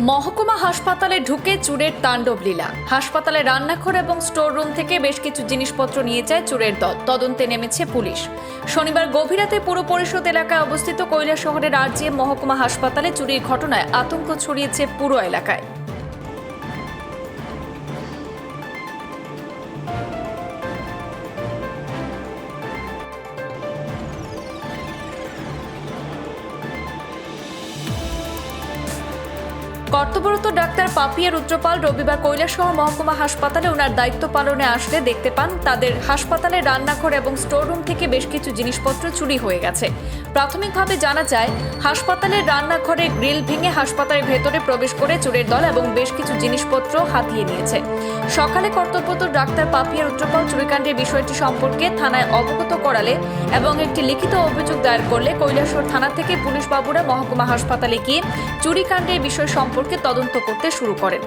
মহকুমা হাসপাতালে ঢুকে চুরের তাণ্ডব লীলা। হাসপাতালে রান্নাঘর এবং স্টোর রুম থেকে বেশ কিছু জিনিসপত্র নিয়ে যায় চুরের দল। তদন্তে নেমেছে পুলিশ। শনিবার গভীরাতে পুর পরিষদ এলাকায় অবস্থিত কৈলা শহরের আরজিএম মহকুমা হাসপাতালে চুরির ঘটনায় আতঙ্ক ছড়িয়েছে পুরো এলাকায়। কর্তব্যরত ডাক্তার পাপিয়া রুদ্রপাল, রবিবার কৈলাসহ মহকুমা হাসপাতালে ওনার দায়িত্ব পালনে আসলে দেখতে পান তাদের হাসপাতালের রান্নাঘর এবং স্টোররুম থেকে বেশ কিছু জিনিসপত্র চুরি হয়ে গেছে। প্রাথমিকভাবে জানা যায়, হাসপাতালের রান্নাঘরে গ্রিল ভেঙে হাসপাতালের ভেতরে প্রবেশ করে চোরের দল এবং বেশ কিছু জিনিসপত্র হাতিয়ে নিয়েছে। সকালে কর্তব্যরত ডাক্তার পাপিয়া রুদ্রপাল চুরিকাণ্ডের বিষয়টি সম্পর্কে থানায় অবগত করালে এবং একটি লিখিত অভিযোগ দায়ের করলে কৈলাসহর থানা থেকে পুলিশ বাবুরা মহকুমা হাসপাতালে গিয়ে চুরিকাণ্ডের বিষয় সম্পর্কে তদন্ত করতে শুরু করেন।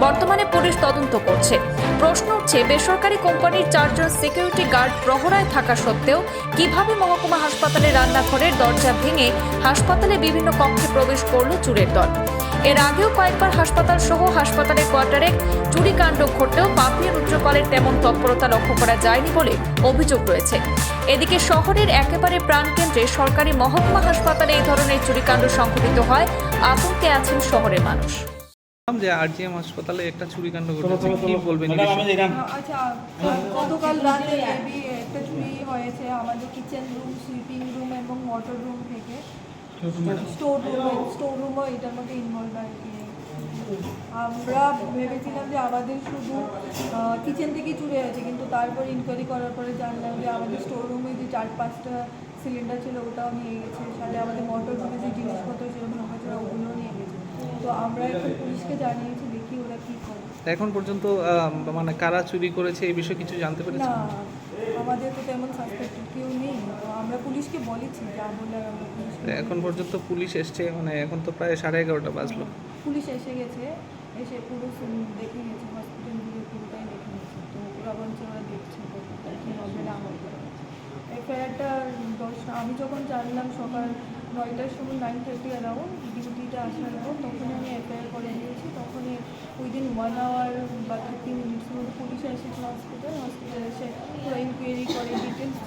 বর্তমানে পুলিশ তদন্ত করছে। প্রশ্ন উঠছে, বেসরকারি কোম্পানির চারজন সিকিউরিটি গার্ড প্রহরায় থাকা সত্ত্বেও কীভাবে মহকুমা হাসপাতালে রান্নাঘরের দরজা ভেঙে হাসপাতালে বিভিন্ন কক্ষে প্রবেশ করল চুরের দল? এর আগেও কয়েকবার হাসপাতাল সহ হাসপাতালের কোয়ার্টারে চুরিকাণ্ড ঘটলেও পাপিয়া রুদ্রপালের তেমন তৎপরতা লক্ষ্য করা যায়নি বলে অভিযোগ রয়েছে। এদিকে শহরের একেবারে প্রাণকেন্দ্রে সরকারি মহকুমা হাসপাতালে এই ধরনের চুরিকাণ্ড সংঘটিত হয়। আতঙ্কে আছেন শহরের মানুষ। যে আরজিএম হাসপাতালে একটা চুরিকাণ্ড ঘটেছে। কি বলবেন আচ্ছা গতকাল রাতে একটা চুরি হয়েছে আমাদের কিচেন রুম স্লিপিং রুম এবং ওয়াটার রুম থেকে। স্টোর রুম স্টোর রুমও এটার মধ্যে ইনভলভ আর কি। আমরা ভেবেছিলাম যে আমাদের শুধু কিচেন থেকেই চুরি হয়েছে কিন্তু তারপর ইনকোয়ারি করার পরে জানলাম যে আমাদের স্টোর রুমে যে চার পাঁচটা সিলিন্ডার ছিল ওটাও নিয়ে গেছে। সাথে আমাদের মোটর রুমে যে জিনিসপত্র ছিল ভাঙাচোরা ওগুলোও নিয়ে গেছে। তো আমরা এখন পুলিশকে জানিয়েছি দেখি ওরা কী করে। এখন পর্যন্ত মানে কারা চুরি করেছে এই বিষয়ে কিছু জানতে না পেরেছেন আমাদের তো তেমন সাসপেক্ট কেউ নেই। আমরা পুলিশকে বলেছি যা বলে আমরা এখন পর্যন্ত পুলিশ এসছে মানে এখন তো প্রায় সাড়ে এগারোটা বাজলো। পুলিশ এসে গেছে এসে পুরো দেখে গেছে হসপিটালগুলো পুরোটাই দেখে গেছে তো ওরা বলছে ওরা দেখছে কী হবে না হবে। এফআইআরটা দশটা আমি যখন জানলাম সকাল নয়টার সময় নাইন থার্টি অ্যারাউন্ড ডিউটিটা আসার পর তখন আমি অ্যাপ্লাই করে নিয়েছি তখনই উইদিন ওয়ান আওয়ার বা থার্টি মিনিটস মধ্যে পুলিশ এসেছিল হসপিটাল হসপিটাল এসে পুরো ইনকোয়ারি করে ডিটেলস